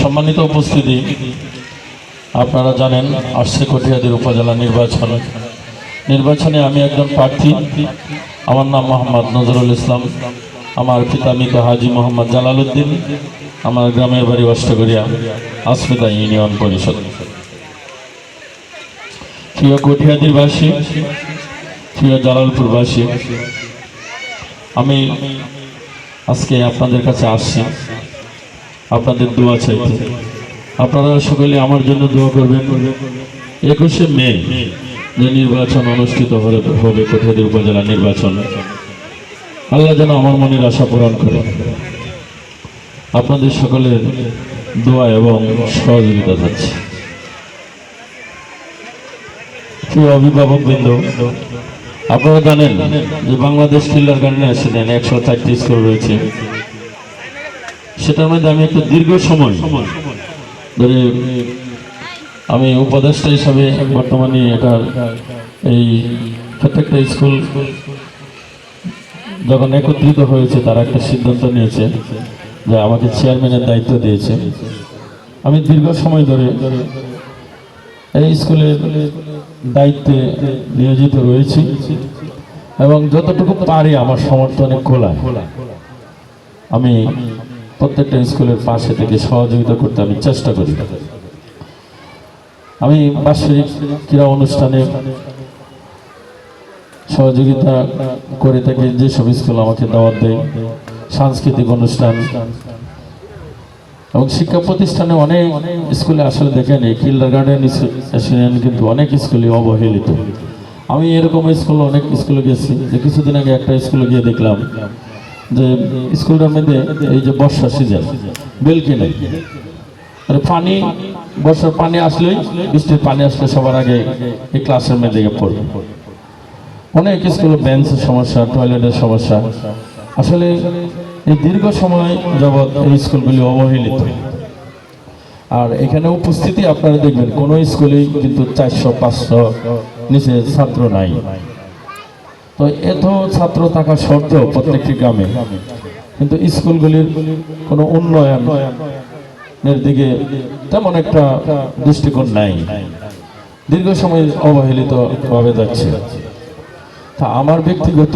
সম্মানিত উপস্থিতি, আপনারা জানেন আসছে কটিয়াদির উপজেলা নির্বাচন। নির্বাচনে আমি একজন প্রার্থী, আমার নাম মোহাম্মদ নজরুল ইসলাম, আমার পিতা মৃত হাজি মোহাম্মদ জালালউদ্দিন, আমার গ্রামের বাড়ি অষ্টগরিয়া আসমিতা ইউনিয়ন পরিষদ। প্রিয় কটিয়াদিরবাসী প্রিয় জালালপুরবাসী, আমি আজকে আপনাদের কাছে আসছি। আপনাদের দোয়া চাইতে। আপনারা সকলে আমার জন্য দোয়া করবেন। একুশে মে যে নির্বাচন অনুষ্ঠিত হবে কোঠাদি উপজেলা নির্বাচন? আল্লাহ যেন আমার মনের আশা পূরণ করে আপনাদের সকলের দোয়া এবং সহযোগিতা থাকছে। অভিভাবক বৃন্দ, আপনারা জানেন যে বাংলাদেশ কিল্লার গার্ডেন অ্যাক্সিডেন্ট একশো চারটি স্কুল রয়েছে। সেটার মধ্যে আমি একটা দীর্ঘ সময় ধরে আমি উপদেষ্টা হিসাবে বর্তমানে এটা এই প্রত্যেকটা স্কুল যখন একত্রিত হয়েছে, তারা একটা সিদ্ধান্ত নিয়েছে যে আমাকে চেয়ারম্যানের দায়িত্ব দিয়েছে। আমি দীর্ঘ সময় ধরে এই স্কুলের দায়িত্বে নিয়োজিত রয়েছি এবং যতটুকু পারি আমার সমর্থনে খোলা আমি প্রত্যেকটা স্কুলের পাশে থেকে সহযোগিতা করতে আমি চেষ্টা করি। আমি বার্ষিক ক্রীড়া অনুষ্ঠানে সহযোগিতা করে থাকি, যেসব স্কুল আমাকে দাওয়াত দেয়, সাংস্কৃতিক অনুষ্ঠান এবং শিক্ষা প্রতিষ্ঠানে অনেক স্কুলে আসলে দেখেন, এই কিল্ডার গার্ডেন কিন্তু অনেক স্কুলে অবহেলিত। আমি এরকম স্কুল, অনেক স্কুলে গেছি যে কিছুদিন আগে একটা স্কুলে গিয়ে দেখলাম যে স্কুলটার মধ্যে এই যে বর্ষা সিজন বেলকি নেই পানি, বর্ষার পানি আসলেই, বৃষ্টির পানি আসলে সবার আগে এই ক্লাসের মধ্যে পড়বে। অনেক স্কুলে বেঞ্চের সমস্যা টয়লেটের সমস্যা। আসলে এই দীর্ঘ সময় যাবৎ এই স্কুলগুলি অবহেলিত। আর এখানে উপস্থিতি আপনারা দেখবেন, কোনো স্কুলেই কিন্তু চারশো, পাঁচশো নিচে ছাত্র নাই। তো এত ছাত্র থাকা সত্ত্বেও প্রত্যেকটি গ্রামে, কিন্তু স্কুলগুলির কোনো উন্নয়নের দিকে তেমন একটা দৃষ্টিকোণ নাই। দীর্ঘ সময় অবহেলিত ভাবে যাচ্ছে। তা আমার ব্যক্তিগত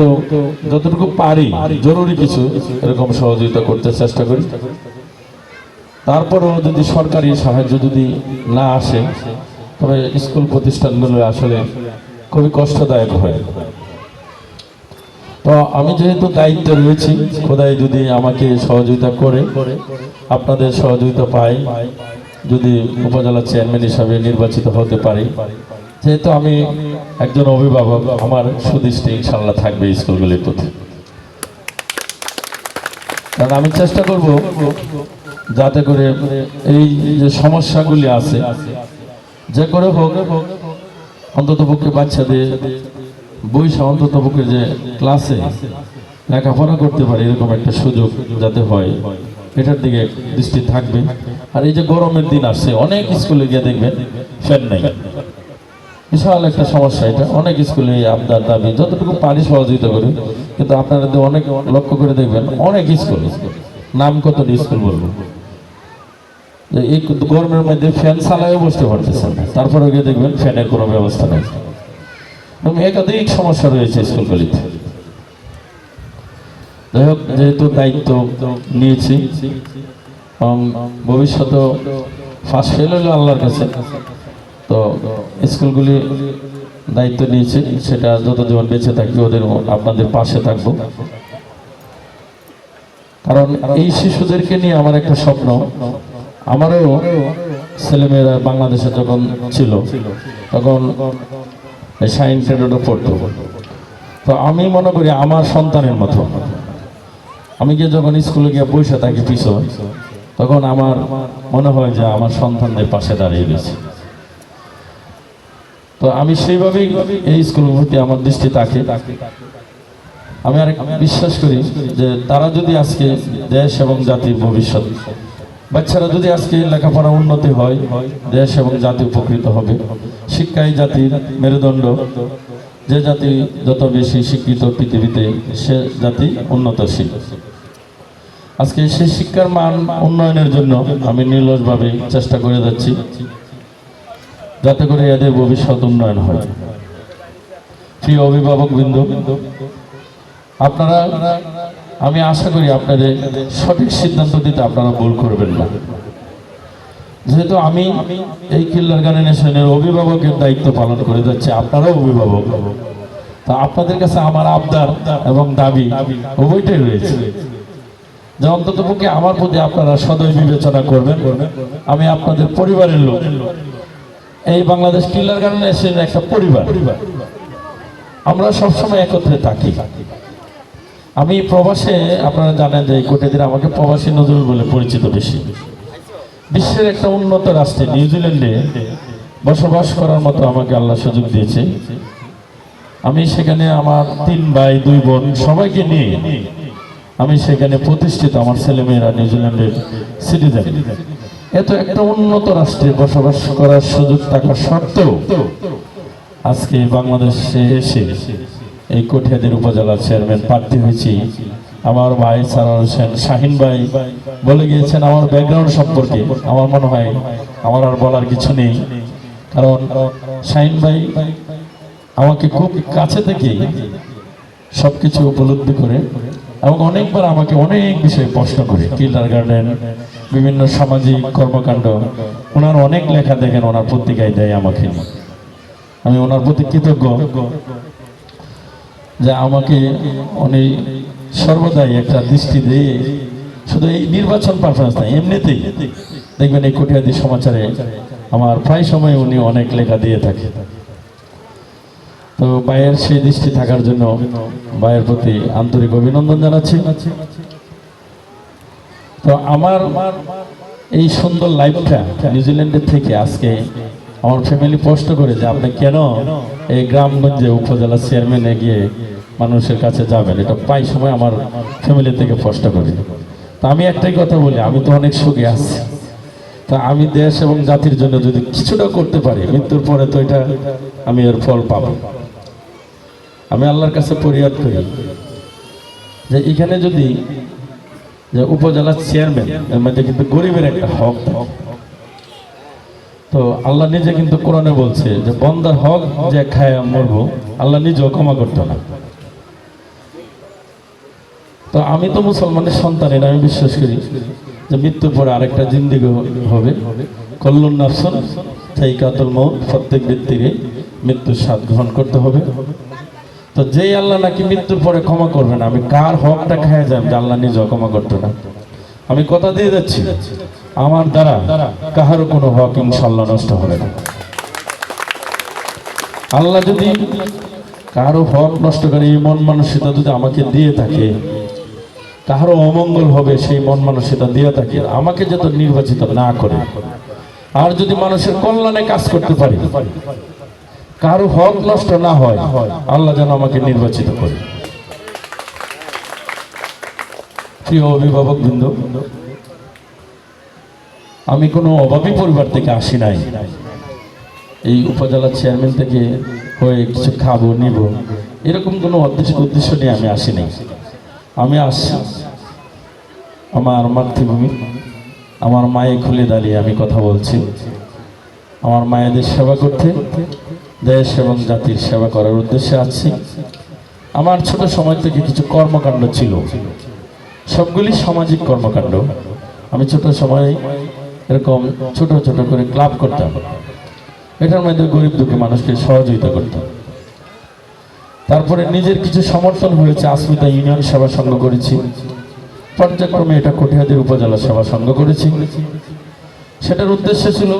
যতটুকু পারি, জরুরি কিছু এরকম সহযোগিতা করতে চেষ্টা করি। তারপরেও যদি সরকারি সাহায্য যদি না আসে, তবে স্কুল প্রতিষ্ঠানগুলো আসলে খুবই কষ্টদায়ক হয়। তো আমি যেহেতু দায়িত্ব রয়েছি, খোদাই যদি আমাকে সহযোগিতা করে, আপনাদের সহযোগিতা পাই যদি উপজেলা চেয়ারম্যান হিসাবে নির্বাচিত হতে পারি। যেহেতু আমি একজন অভিভাবক, আমার সুদৃষ্টি ইনশাল্লাহ থাকবে স্কুলগুলির প্রতি। কারণ আমি চেষ্টা করব যাতে করে এই যে সমস্যাগুলি আছে, যে করে হোক অন্তত পক্ষে বাচ্চাদের বইসা অন্তত যে ক্লাসে লেখাপড়া করতে পারে এরকম একটা সুযোগ যাতে হয়, এটার দিকে দৃষ্টি থাকবে। আর এই যে গরমের দিন আসছে, অনেক স্কুলে গিয়ে দেখবেন ফ্যান নেই। বিশাল একটা সমস্যা এটা। অনেক স্কুলে আবদার দাবি, যতটুকু পারি সহযোগিতা করি। কিন্তু আপনারা অনেক লক্ষ্য করে দেখবেন, অনেক স্কুল, নাম কত স্কুল বলব? এই গরমের মধ্যে ফ্যান চালায়ও বসতে পারতেছেন তারপরে গিয়ে দেখবেন ফ্যানের কোনো ব্যবস্থা নেই। এবং একাধিক সমস্যা রয়েছে স্কুলগুলিতে। যাই হোক, যেহেতু দায়িত্ব নিয়েছি, এবং ভবিষ্যতে ফার্স্ট ফেল হলো আল্লাহর কাছে, তো স্কুলগুলি দায়িত্ব নিয়েছি, সেটা যত জীবন বেঁচে থাকবে ওদের আপনাদের পাশে থাকব। কারণ এই শিশুদেরকে নিয়ে আমার একটা স্বপ্ন, আমারও ছেলেমেয়েরা বাংলাদেশে যখন ছিল, তখন সাইন ফেডোডো পড়তো। তো আমি মনে করি আমার সন্তানের মতো। আমি গিয়ে যখন স্কুলে গিয়ে বসে থাকি পিছু তখন আমার মনে হয় যে আমার সন্তানদের পাশে দাঁড়িয়ে গেছে। তো আমি সেইভাবেই এই স্কুলের প্রতি আমার দৃষ্টি থাকে আমি আর বিশ্বাস করি যে তারা যদি আজকে দেশ এবং জাতির ভবিষ্যৎ বাচ্চারা যদি আজকে লেখাপড়া উন্নতি হয়, দেশ এবং জাতি উপকৃত হবে, শিক্ষাই জাতির মেরুদণ্ড। যে জাতি যত বেশি শিক্ষিত পৃথিবীতে, সে জাতি উন্নতশীল। আজকে সেই শিক্ষার মান উন্নয়নের জন্য আমি নির্লসভাবে চেষ্টা করে যাচ্ছি, যাতে করে এদের ভবিষ্যৎ উন্নয়ন হয়। প্রিয় অভিভাবক বৃন্দ আপনারা আমি আশা করি আপনাদের সঠিক সিদ্ধান্ত দিতে আপনারা ভুল করবেন না। যেহেতু আমি এই কিল্লার গানে নেশনের অভিভাবকের দায়িত্ব পালন করে যাচ্ছি, আপনারাও অভিভাবক। তা আপনাদের কাছে আমার আবদার এবং দাবি উভয়টাই রয়েছে। যে অন্তত পক্ষে আমার প্রতি আপনারা সদয় বিবেচনা করবেন। আমি আপনাদের পরিবারের লোক। এই বাংলাদেশ কিল্লার গানে নেশনের একটা পরিবার। আমরা সবসময় একত্রে থাকি। আমি প্রবাসে, আপনারা জানেন যে এই কোটেদিন আমাকে প্রবাসী নজরুল বলে পরিচিত বেশি। বিশ্বের একটা উন্নত রাষ্ট্রে নিউজিল্যান্ডে বসবাস করার মতো আমাকে আল্লাহ সুযোগ দিয়েছে। আমি সেখানে আমার তিন ভাই, দুই বোন সবাইকে নিয়ে আমি সেখানে প্রতিষ্ঠিত আমার ছেলেমেয়েরা নিউজিল্যান্ডের সিটিজেন এত একটা উন্নত রাষ্ট্রে বসবাস করার সুযোগ থাকা সত্ত্বেও আজকে বাংলাদেশে এসে এই কঠিয়াদের উপজেলার চেয়ারম্যান প্রার্থী হয়েছি। আমার ভাই সারার হোসেন শাহিন ভাই বলে গিয়েছেন, আমার ব্যাকগ্রাউন্ড সম্পর্কে আমার মনে হয় আমার আর বলার কিছু নেই। কারণ শাহিন ভাই আমাকে খুব কাছে থেকে সবকিছু উপলব্ধি করে এবং অনেকবার আমাকে অনেক বিষয়ে প্রশ্ন করে। কিল্লার গার্ডেন, বিভিন্ন সামাজিক কর্মকাণ্ড, ওনার অনেক লেখা দেখেন, ওনার পত্রিকায় দেয় আমাকে। আমি ওনার প্রতি কৃতজ্ঞ। যে আমাকে উনি সর্বদাই একটা দৃষ্টি দিয়ে শুধু এই নির্বাচন পারফরমেন্স নাই এমনিতেই দেখবেন এই কটিয়াদি সমাচারে আমার প্রায় সময় উনি অনেক লেখা দিয়ে থাকে। তো ভাইয়ের সেই দৃষ্টি থাকার জন্য ভাইয়ের প্রতি আন্তরিক অভিনন্দন জানাচ্ছি। তো আমার এই সুন্দর লাইফটা নিউজিল্যান্ডের থেকে আজকে আমার ফ্যামিলি প্রশ্ন করে যে আপনি কেন এই গ্রামগঞ্জে উপজেলা চেয়ারম্যানে গিয়ে মানুষের কাছে যাবেন? এটা প্রায় সময় আমার ফ্যামিলি থেকে প্রশ্ন করি। তা আমি একটাই কথা বলি, আমি তো অনেক সুখে আছি। তা আমি দেশ এবং জাতির জন্য যদি কিছুটা করতে পারি, মৃত্যুর পরে তো এটা আমি এর ফল পাবো। আমি আল্লাহর কাছে পরিয়াদ করি যে এখানে যদি যে উপজেলার চেয়ারম্যান এর মধ্যে কিন্তু গরিবের একটা হক থাকে। তো আল্লাহ নিজে কিন্তু কোরআনে বলছে যে, বন্দার হক যে খায় মরবো, আল্লাহ নিজেও ক্ষমা করতো না তো আমি তো মুসলমানের সন্তানের আমি বিশ্বাস করি যে, মৃত্যুর পরে আরেকটা জিন্দিগি হবে। কল্লুন নাফসন সেই কাতল মৌ প্রত্যেক ব্যক্তিকে মৃত্যুর স্বাদ গ্রহণ করতে হবে। তো যেই আল্লাহ নাকি মৃত্যুর পরে ক্ষমা করবে না, আমি কার হকটা খায় যাই যে, আল্লাহ নিজেও ক্ষমা করতো না আমি কথা দিয়ে যাচ্ছি। আমার দ্বারা কাহারও কোনো হক ইনশাল্লাহ নষ্ট হবে না। আল্লাহ যদি কারও হক নষ্ট করে, এই মন মানসিকতা যদি আমাকে দিয়ে থাকে, কাহারও অমঙ্গল হবে, সেই মন মানসিকতা দিয়ে থাকে, আমাকে যত নির্বাচিত না করে, আর যদি মানুষের কল্যাণে কাজ করতে পারি, কারও হক নষ্ট না হয়, আল্লাহ যেন আমাকে নির্বাচিত করে। প্রিয় অভিভাবক বৃন্দ আমি কোনো অভাবী পরিবার থেকে আসি নাই। এই উপজেলা চেয়ারম্যান থেকে হয়ে কিছু খাব, নিব, এরকম কোনো উদ্দেশ্য উদ্দেশ্য নিয়ে আমি আসি নাই। আমি আসছি আমার মাতৃভূমি, আমার মায়ে খুলে দাঁড়িয়ে আমি কথা বলছি। আমার মায়েদের সেবা করতে, দেশ এবং জাতির সেবা করার উদ্দেশ্যে আছি আমার ছোট সময় থেকে কিছু কর্মকাণ্ড ছিল। সবগুলি সামাজিক কর্মকাণ্ড। আমি ছোট সময় এরকম ছোট ছোট করে ক্লাব করতাম এটার মধ্যে গরিব দুঃখী মানুষকে সহযোগিতা করতাম তারপরে নিজের কিছু সমর্থন হয়েছে আসমিতা ইউনিয়ন সেবা সংঘ করেছি। পর্যায়ক্রমে এটা কটিহাদির উপজেলা সেবা সংঘ করেছি। সেটার উদ্দেশ্য ছিল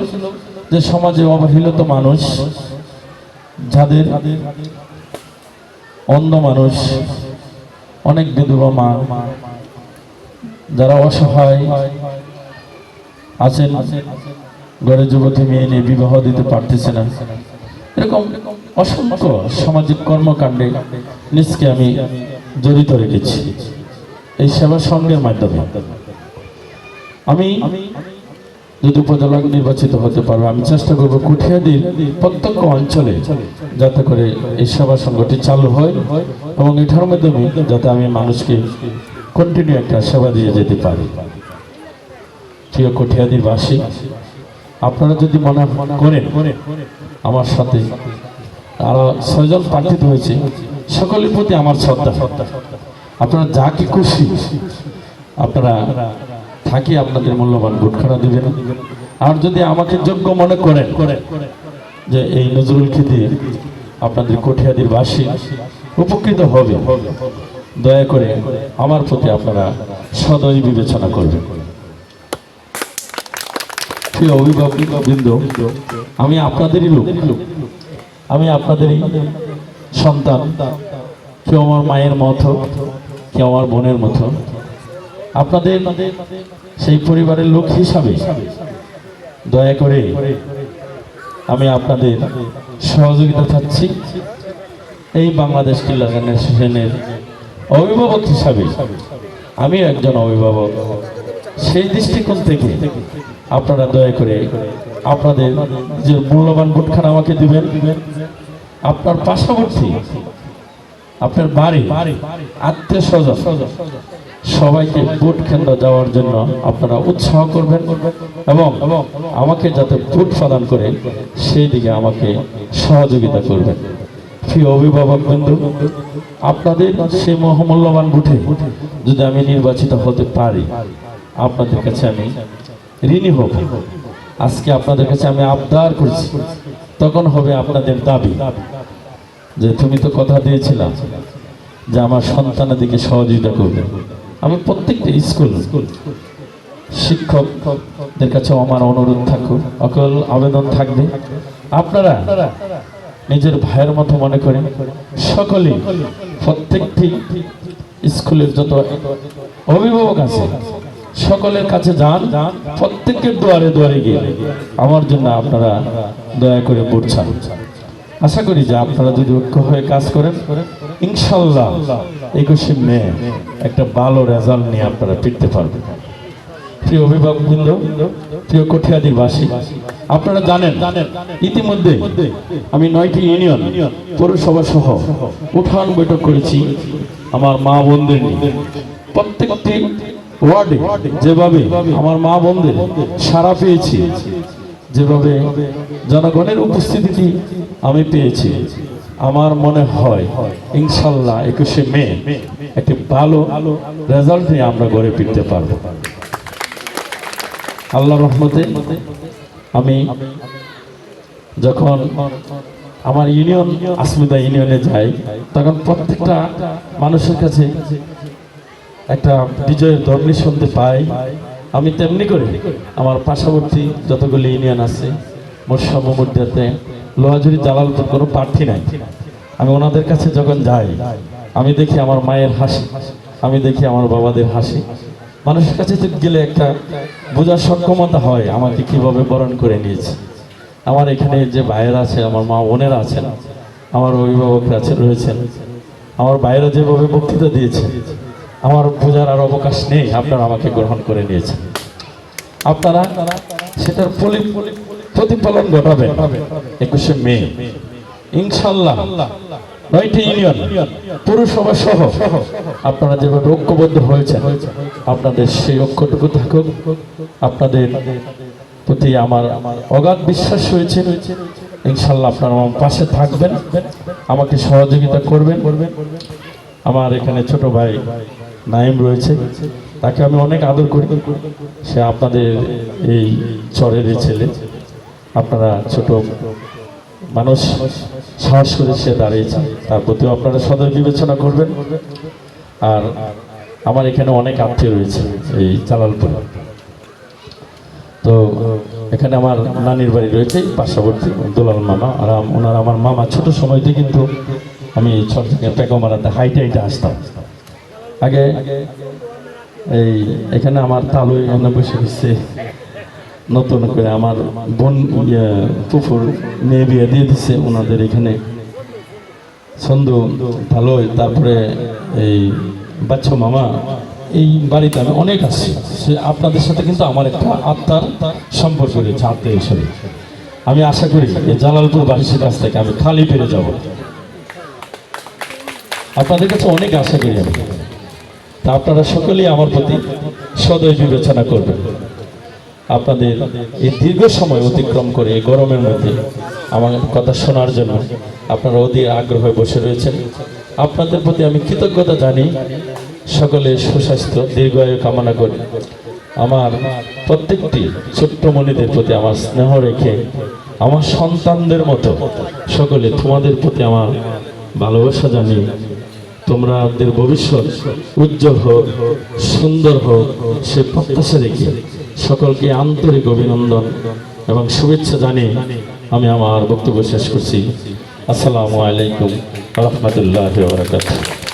যে সমাজে অবহেলিত মানুষ, যাদের অন্ধ মানুষ, অনেক বিধবা মা, যারা অসহায় আছেন, ঘরে যুবতী মেয়ে নিয়ে বিবাহ দিতে পারতেছে না। এরকম অসংখ্য সামাজিক কর্মকাণ্ডে নিজকে আমি জড়িত রেখেছি। এই সেবা সংঘের মাধ্যমে। আমি যদি উপজেলা নির্বাচিত হতে পারব আমি চেষ্টা করব কুঠিয়াদির প্রত্যেক অঞ্চলে যাতে করে এই সেবা সংগঠন চালু হয় এবং এটার মাধ্যমে যাতে আমি মানুষকে কন্টিনিউ একটা সেবা দিয়ে যেতে পারি। প্রিয় কঠিয়াদির বাসী আপনারা যদি মনে করেন আমার সাথে আরও ছয়জন প্রার্থিত হয়েছে, সকলের প্রতি আমার শ্রদ্ধা। আপনারা যা কি খুশি, আপনারা থাকি আপনাদের মূল্যবান ভোটখানা দিবেন আর যদি আমাকে যোগ্য মনে করেন যে এই নজরুল খেতে আপনাদের কঠিয়াদির বাসী উপকৃত হবে, দয়া করে আমার প্রতি আপনারা সদয় বিবেচনা করবেন। প্রিয় অভিভাবক বৃন্দ আমি আপনাদেরই লোক। আমি আপনাদেরই সন্তান। কেউ আমার মায়ের মতো, কেউ আমার বোনের মতো। আপনাদের সেই পরিবারের লোক হিসাবে দয়া করে আমি আপনাদের সহযোগিতা চাচ্ছি। এই বাংলাদেশ কিল্লা অ্যাসোসিয়েশনের অভিভাবক হিসাবে আমি একজন অভিভাবক। সেই দৃষ্টিকোণ থেকে আপনারা দয়া করে আপনাদের যে মূল্যবান ভোটখানা আমাকে দিবেন, আপনার পাশাপাশি আপনার বাড়ি, আত্মীয় স্বজন, সবাইকে ভোট কেন্দ্র যাওয়ার জন্য আপনারা উৎসাহ করবেন এবং আমাকে যাতে ভোট প্রদান করে সেই দিকে আমাকে সহযোগিতা করবেন। অভিভাবক বন্ধু, আপনাদের সেই মহামূল্যবান ভোটে যদি আমি নির্বাচিত হতে পারি, আপনাদের কাছে আমি ঋণী হব আজকে আপনাদের কাছে আমি আবদার করছি, তখন হবে আপনাদের দাবি। যে তুমি তো কথা দিয়েছিলাম যে আমার সন্তানের দিকে সহযোগিতা করবে। আমি প্রত্যেকটা স্কুল শিক্ষকদের কাছে আমার অনুরোধ থাকুক, অকল আবেদন থাকবে। আপনারা নিজের ভাইয়ের মতো মনে করেন সকলে প্রত্যেকটি স্কুলের যত অভিভাবক আছে সকলের কাছে যান। প্রত্যেকের দুয়ারে দুয়ারে গিয়ে। আমার জন্য আপনারা দয়া করে চান আশা করি যে আপনারা যদি ঐক্য হয়ে কাজ করেন, ইনশাল্লাহ একুশে মে একটা ভালো রেজাল্ট নিয়ে আপনারা ফিরতে পারবেন। প্রিয় অভিভাবক অভিভাবকবৃন্দ, প্রিয় কঠিয়াদিবাসী, আপনারা জানেন, ইতিমধ্যে আমি নয়টি ইউনিয়ন পৌরসভা সহ উঠান বৈঠক করেছি। আমার মা বোনদের নিয়ে। প্রত্যেকটি ওয়ার্ডে যেভাবে আমার মা বোনদের সারা পেয়েছি, যেভাবে জনগণের উপস্থিতি আমি পেয়েছি, আমার মনে হয় ইনশাল্লাহ একুশে মে একটি ভালো রেজাল্ট নিয়ে আমরা গড়ে ফিরতে পারব। আল্লাহ রহমতে আমি যখন আমার ইউনিয়ন আসমিদা ইউনিয়নে যাই, তখন প্রত্যেকটা মানুষের কাছে একটা বিজয়ের ধ্বনি শুনতে পাই। আমি তেমনি করে আমার পার্শ্ববর্তী যতগুলি ইউনিয়ন আছে মোরসাম মুদ্রাতে লোহাজুরি জালালপুর কোনো প্রার্থী নাই। আমি ওনাদের কাছে যখন যাই, আমি দেখি আমার মায়ের হাসি, আমি দেখি আমার বাবাদের হাসি। মানুষের কাছে তো গেলে একটা বোঝার সক্ষমতা হয়, আমাকে কীভাবে বরণ করে নিয়েছে। আমার এখানে যে ভাইয়েরা আছে, আমার মা বোনেরা আছেন, আমার অভিভাবকরা আছে, রয়েছেন। আমার ভাইয়েরা যেভাবে বক্তৃতা দিয়েছে আমার বোঝার আর অবকাশ নেই, আপনারা আমাকে গ্রহণ করে নিয়েছেন। আপনারা সেটার প্রতিফলন ঘটাবেন। একুশে মে। ইনশাল্লাহ নয়টি ইউনিয়ন, পুরসভা সহ আপনারা যেভাবে ঐক্যবদ্ধ হয়েছেন, আপনাদের সেই ঐক্যটুকু থাকুক। আপনাদের প্রতি আমার অগাধ বিশ্বাস হয়েছে ইনশাল্লাহ আপনারা আমার পাশে থাকবেন। আমাকে সহযোগিতা করবেন। আমার এখানে ছোট ভাই নাইম রয়েছে। তাকে আমি অনেক আদর করি। সে আপনাদের এই চরের ছেলে। আপনারা ছোট মানুষ, সাহস করে সে দাঁড়িয়েছে। তার প্রতিও আপনারা সদয় বিবেচনা করবেন। আর আমার এখানে অনেক আত্মীয় রয়েছে এই জালালপুরে। তো এখানে আমার নানির বাড়ি রয়েছে, পার্শ্ববর্তী দোলাল মামা। আর ওনার আমার মামা। ছোট সময়তে কিন্তু আমি ছোট থেকে পেকো মারাতে হাইটে হাইটে আসতাম। আগে এই এখানে আমার তালুই এখানে বসে দিচ্ছে নতুন করে আমার বোন ইয়ে, ফুফুর মেয়ে বিয়ে দিয়ে দিচ্ছে ওনাদের এখানে। সন্ধু ভালোই তারপরে এই বাচ্চা মামা এই বাড়িতে আমি অনেক আছি। সে আপনাদের সাথে কিন্তু আমার একটা আত্মার সম্পর্ক রয়েছে আত্মীয় হিসেবে। আমি আশা করি জালালপুর বাসীর কাছ থেকে আমি খালি ফিরে যাব। আপনাদের কাছে অনেক আশা করি আমি। তা আপনারা সকলেই আমার প্রতি সদয় বিবেচনা করবেন। আপনাদের এই দীর্ঘ সময় অতিক্রম করে এই গরমের মধ্যে আমার কথা শোনার জন্য আপনারা অধীর আগ্রহে বসে রয়েছেন। আপনাদের প্রতি আমি কৃতজ্ঞতা জানি, সকলে সুস্বাস্থ্য, দীর্ঘায়ু কামনা করি। আমার প্রত্যেকটি ছোট্ট মনিদের প্রতি আমার স্নেহ রেখে আমার সন্তানদের মতো সকলে তোমাদের প্রতি আমার ভালোবাসা জানিয়ে তোমাদের ভবিষ্যৎ উজ্জ্বল হোক, সুন্দর হোক, সে প্রত্যাশা রেখে সকলকে আন্তরিক অভিনন্দন এবং শুভেচ্ছা জানিয়ে আমি আমার বক্তব্য শেষ করছি। আসসালামু আলাইকুম রহমতুল্লাহ বারকাত